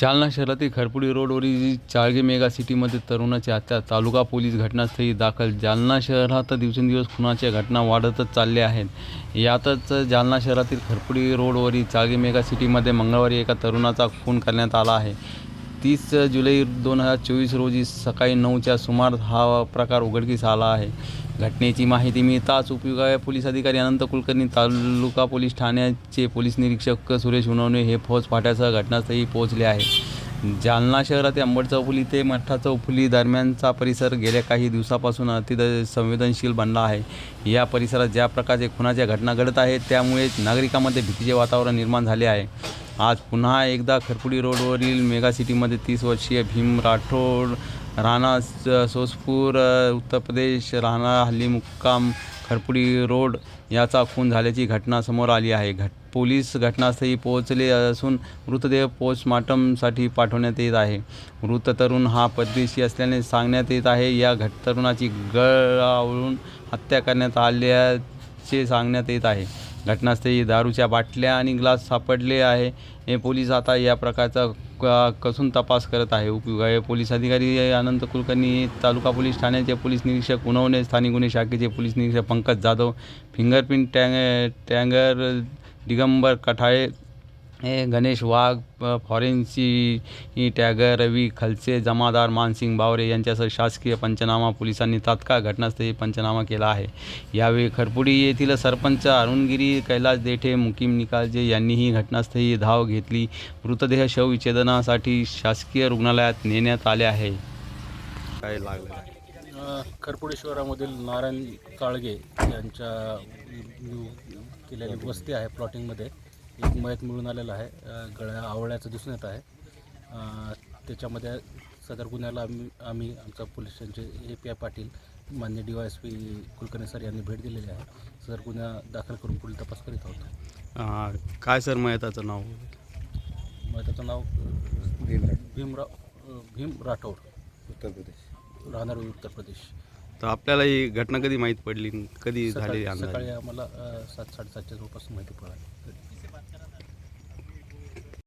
जालना शहरातील खरपुडी रोडवरील चाळगे मेगा सिटीमध्ये तरुणाची हत्या तालुका पोलीस घटनास्थळी दाखल. जालना शहरात दिवसेंदिवस खुनाच्या घटना वाढतच चालल्या आहेत. यातच जालना शहरातील खरपुडी रोडवरील चाळगे मेगा सिटीमध्ये मंगळवारी एका तरुणाचा खून करण्यात आला आहे. तीस जुलै दोन हजार चोवीस रोजी सकाळी नऊच्या सुमार हा प्रकार उघडकीस आला आहे. घटनेची माहिती मिळताच उपविभाग पोलीस अधिकारी अनंत कुलकर्णी तालुका पोलीस ठाण्याचे पोलीस निरीक्षक सुरेश उनवणे हे फौज फाट्यासह घटनास्थळी पोहोचले आहे. जालना शहरात अंबड चौफुली ते मठ्ठा चौफुली दरम्यानचा परिसर गेल्या काही दिवसापासून अति संवेदनशील बनला आहे. या परिसरात ज्या प्रकारचे खुनाच्या घटना घडत आहेत त्यामुळे नागरिकांमध्ये भीतीचे वातावरण निर्माण झाले आहे. आज पुन्हा एकदा खरपुडी रोडवरील मेगा सिटीमध्ये तीस वर्षीय भीम राठोड राणा सोसपूर उत्तर प्रदेश राहणार हल्ली मुक्काम खरपुडी रोड याचा खून झाल्याची घटना समोर आली आहे. घट पोलीस घटनास्थळी पोहोचले असून मृतदेह पोस्टमार्टमसाठी पाठवण्यात येत आहे. मृत तरुण हा परदेशी असल्याने सांगण्यात येत आहे. या घट तरुणाची गळावळून हत्या करण्यात आल्याचे सांगण्यात येत आहे. घटनास्थळी दारूच्या बाटल्या आणि ग्लास सापडले आहे. हे पोलीस आता या प्रकारचा क- कसून तपास करत आहे. उपविभागीय पोलीस अधिकारी अनंत कुलकर्णी तालुका पोलीस ठाण्याचे पोलीस निरीक्षक उनवणे स्थानिक गुन्हे शाखेचे पोलीस निरीक्षक पंकज जाधव फिंगरप्रिंट टँग टँगर दिगंबर कठाळे हे गणेश वाघ फॉरेन्सी टॅगर रवी खलसे जमादार मानसिंग बावरे यांच्यासह शासकीय पंचनामा पोलिसांनी तात्काळ घटनास्थळी पंचनामा केला आहे. यावेळी खरपुडी येथील सरपंच अरुणगिरी कैलास देठे मुकीम निकालजे यांनीही घटनास्थळी धाव घेतली. मृतदेह शवविच्छेदनासाठी शासकीय रुग्णालयात नेण्यात आले आहे. काय लागलं? आहे? अ, खरपुडी शहरामधील नारायण काळगे यांच्या केलेली वस्ती आहे प्लॉटिंगमध्ये. एक मयत मिळून आलेला आहे. गळ्या आवळ्याचं दिसून येत आहे. त्याच्यामध्ये सदर गुन्ह्याला आम्ही आम्ही आमचा पोलीस स्टेशनचे ए पी आय पाटील मान्य D Y S P Kulkarni sir यांनी भेट दिलेली आहे. सदर गुन्हा दाखल करून पुढील तपास करीत आहोत. हा, काय सर मयताचं नाव? मयताचं नाव भीमराव भीम राठोड. उत्तर प्रदेश. राहणार उत्तर प्रदेश. तर आपल्याला ही घटना कधी माहीत पडली? कधी झाली सकाळी आम्हाला सात साडेसातच्या जवळपास माहिती पडली. buat